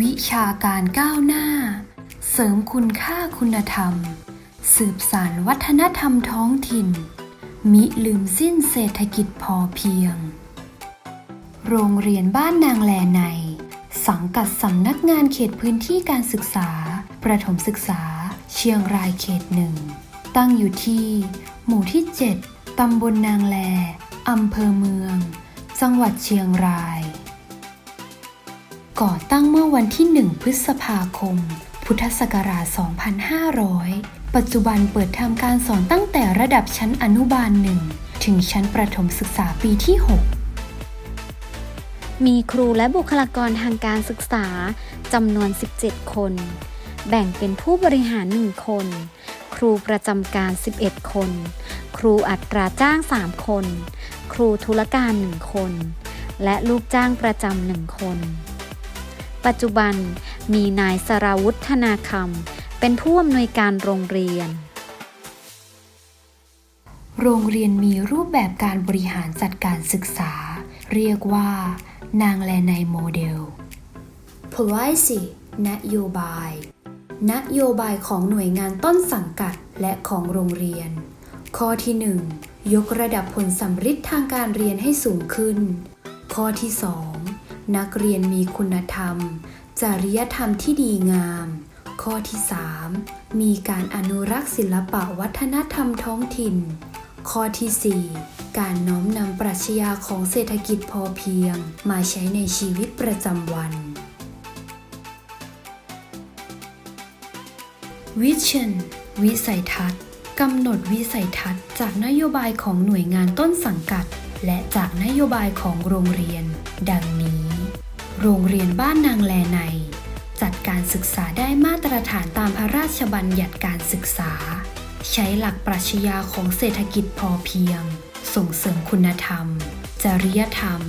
วิชาการก้าวหน้า เสริมคุณค่าคุณธรรม สืบสานวัฒนธรรมท้องถิ่น มิลืมสิ้นเศรษฐกิจพอเพียง โรงเรียนบ้านนางแลใน สังกัดสำนักงานเขตพื้นที่การศึกษา ประถมศึกษา เชียงรายเขตหนึ่ง ตั้งอยู่ที่ หมู่ที่ 7ตำบลนางแลอำเภอเมือง จังหวัดเชียงราย ก่อตั้งเมื่อวันที่ 1 พฤษภาคม พุทธศักราช 2500 ปัจจุบันเปิดทำการสอนตั้งแต่ระดับชั้นอนุบาลหนึ่งถึงชั้นประถมศึกษาปีที่ 6 มีครูและบุคลากรทางการศึกษาจำนวน 17 คน แบ่งเป็นผู้บริหาร 1 คน ครูประจำการ 11 คน ครูอัตราจ้าง 3 คน ครูธุรการ 1 คน และลูกจ้างประจำหนึ่งคน ปัจจุบันมีนายสราวุฒนาคำเป็นผู้อำนวยการโรงเรียน โรงเรียนมีรูปแบบการบริหารจัดการศึกษา เรียกว่า นางแลในโมเดล Policy นโยบาย นโยบายของหน่วยงานต้นสังกัดและของโรงเรียน ข้อที่ 1 ยกระดับผลสัมฤทธิ์ทางการเรียนให้สูงขึ้น ข้อที่ 2 นักเรียนมีคุณธรรม จริยธรรมที่ดีงาม ข้อที่ 3 มีการอนุรักษ์ศิลปะวัฒนธรรมท้องถิ่น ข้อที่ 4 การน้อมนำปรัชญาของเศรษฐกิจพอเพียง มาใช้ในชีวิตประจำวัน Vision วิสัยทัศน์กำหนดวิสัยทัศน์จากนโยบายของหน่วยงานต้นสังกัด และจากนโยบายของโรงเรียน ดังนี้ โรงเรียนบ้านนางแลใน จัดการศึกษาได้มาตรฐานตามพระราชบัญญัติการศึกษา ใช้หลักปรัชญาของเศรษฐกิจพอเพียง ส่งเสริมคุณธรรม จริยธรรม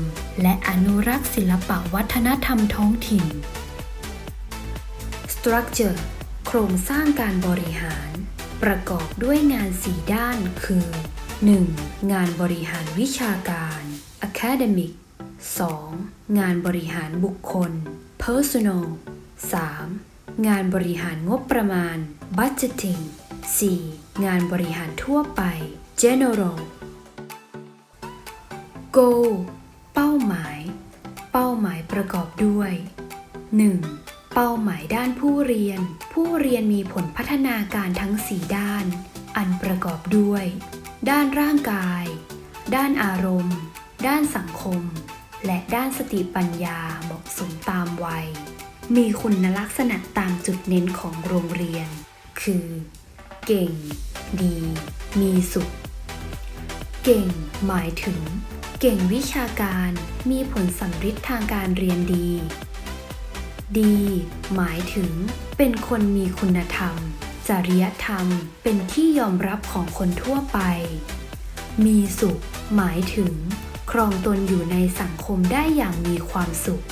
และอนุรักษ์ศิลปวัฒนธรรมท้องถิ่น Structure โครงสร้างการบริหาร ประกอบด้วยงาน4ด้านคือ 1. งานบริหารวิชาการ Academic 2. งานบริหารบุคคล Personal 3. งานบริหารงบประมาณ Budgeting 4. งานบริหารทั่วไป General Goal เป้าหมาย เป้าหมายประกอบด้วย 1. เป้าหมายด้านผู้เรียน ผู้เรียนมีผลพัฒนาการทั้ง 4 ด้าน อันประกอบด้วย ด้านร่างกาย ด้านอารมณ์ ด้านสังคม และด้านสติปัญญาเหมาะสมตามวัย มีคุณลักษณะตามจุดเน้นของโรงเรียน คือ เก่ง ดี มีสุข เก่ง หมายถึง เก่งวิชาการ มีผลสัมฤทธิ์ทางการเรียนดี ดี หมายถึง เป็นคนมีคุณธรรม จริยธรรม เป็นที่ยอมรับของคนทั่วไป มีสุข หมายถึง ครองตนอยู่ในสังคมได้อย่างมีความสุข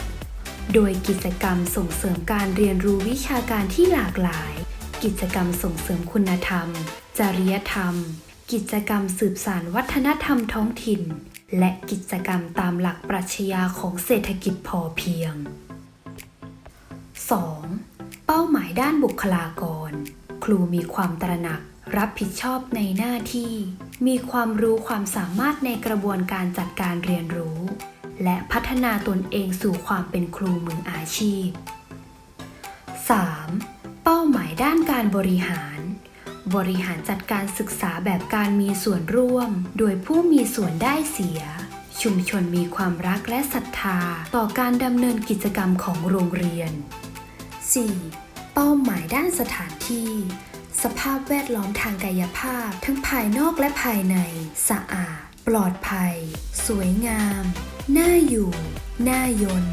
โดยกิจกรรมส่งเสริมการเรียนรู้วิชาการที่หลากหลาย กิจกรรมส่งเสริมคุณธรรม จริยธรรม กิจกรรมสืบสานวัฒนธรรมท้องถิ่น และกิจกรรมตามหลักปรัชญาของเศรษฐกิจพอเพียง 2. เป้าหมายด้านบุคลากร ครูมีความตระหนักรับผิดชอบในหน้าที่ มีความรู้ความสามารถในกระบวนการจัดการเรียนรู้ และพัฒนาตนเองสู่ความเป็นครูมืออาชีพ 3. เป้าหมายด้านการบริหาร บริหารจัดการศึกษาแบบการมีส่วนร่วม โดยผู้มีส่วนได้เสีย ชุมชนมีความรักและศรัทธาต่อการดำเนินกิจกรรมของโรงเรียน 4. เป้าหมายด้านสถานที่ สภาพแวดล้อมทางกายภาพ ทั้งภายนอกและภายใน สะอาด ปลอดภัย สวยงาม น่าอยู่ น่ายน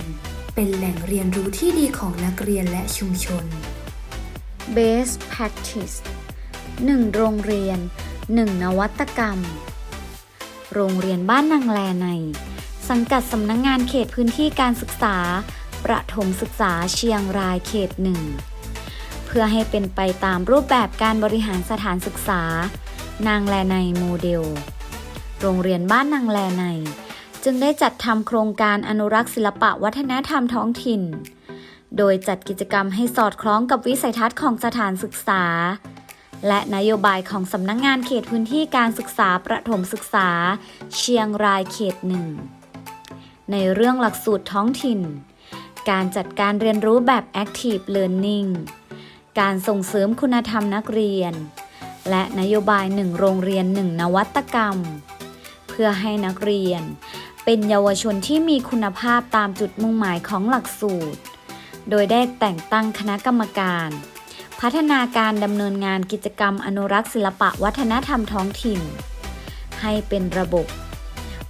เป็นแหล่งเรียนรู้ที่ดีของนักเรียนและชุมชน Best Practice 1. โรงเรียน 1. นวัตกรรม โรงเรียนบ้านนางแลใน สังกัดสำนักงงานเขตพื้นที่การศึกษา ประถมศึกษาเชียงรายเขตหนึ่ง เพื่อให้เป็นไปตามรูปแบบการบริหารสถานศึกษา นางแลในโมเดล โรงเรียนบ้านนางแลใน จึงได้จัดทำโครงการอนุรักษ์ศิลปะวัฒนธรรมท้องถิ่น โดยจัดกิจกรรมให้สอดคล้องกับวิสัยทัศน์ของสถานศึกษา และนโยบายของสำนักงงานเขตพื้นที่การศึกษาประถมศึกษา เชียงรายเขตหนึ่งในเรื่องหลักสูตรท้องถิ่น การจัดการเรียนรู้แบบ Active Learning การส่งเสริมคุณธรรมนักเรียน และนโยบายหนึ่งโรงเรียนหนึ่งนวัตกรรม เพื่อให้นักเรียน เป็นเยาวชนที่มีคุณภาพตามจุดมุ่งหมายของหลักสูตร โดยได้แต่งตั้งคณะกรรมการ พัฒนาการดำเนินงานกิจกรรมอนุรักษ์ศิลปะวัฒนธรรมท้องถิ่น ให้เป็นระบบ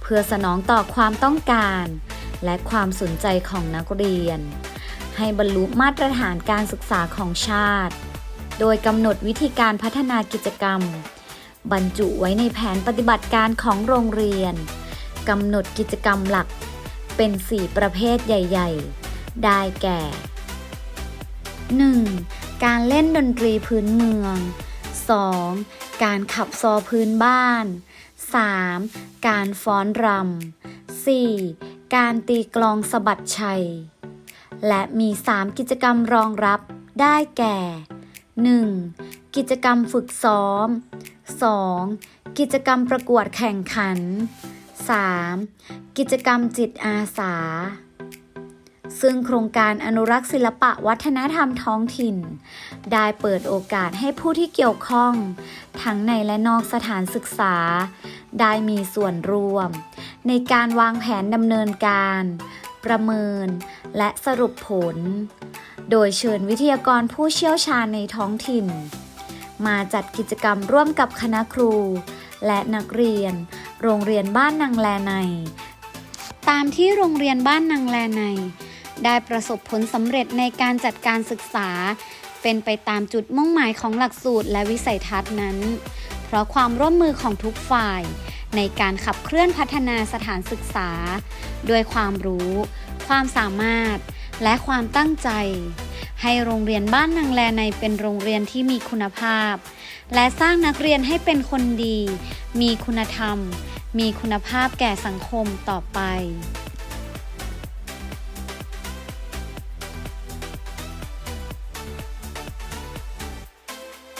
เพื่อสนองต่อความต้องการ และความสนใจของนักเรียน ให้บรรลุมาตรฐานการศึกษาของชาติ โดยกำหนดวิธีการพัฒนากิจกรรม บรรจุไว้ในแผนปฏิบัติการของโรงเรียนกำหนดกิจกรรมหลักเป็น 4 ประเภทใหญ่ ๆ ได้แก่ 1. การเล่นดนตรีพื้นเมือง 2. การขับซอพื้นบ้าน 3. การฟ้อนรำ 4. การตีกลองสะบัดชัย และมี 3 กิจกรรมรองรับได้แก่ 1. กิจกรรมฝึกซ้อม 2. กิจกรรมประกวดแข่งขัน 3. กิจกรรมจิตอาสา ซึ่งโครงการอนุรักษ์ศิลปะวัฒนธรรมท้องถิ่น ได้เปิดโอกาสให้ผู้ที่เกี่ยวข้อง ทั้งในและนอกสถานศึกษา ได้มีส่วนร่วม ในการวางแผนดำเนินการ ประเมิน และสรุปผล โดยเชิญวิทยากรผู้เชี่ยวชาญในท้องถิ่น มาจัดกิจกรรมร่วมกับคณะครู และนักเรียน โรงเรียนบ้านนางแลใน ตามที่โรงเรียนบ้านนางแลใน ได้ประสบผลสำเร็จในการจัดการศึกษา เป็นไปตามจุดมุ่งหมายของหลักสูตรและวิสัยทัศน์นั้น เพราะความร่วมมือของทุกฝ่าย ในการขับเคลื่อนพัฒนาสถานศึกษา ด้วยความรู้ ความสามารถ และความตั้งใจ ให้โรงเรียนบ้านนางแลในเป็นโรงเรียนที่มีคุณภาพ และสร้างนักเรียนให้เป็นคนดี มีคุณธรรม มีคุณภาพแก่สังคมต่อไป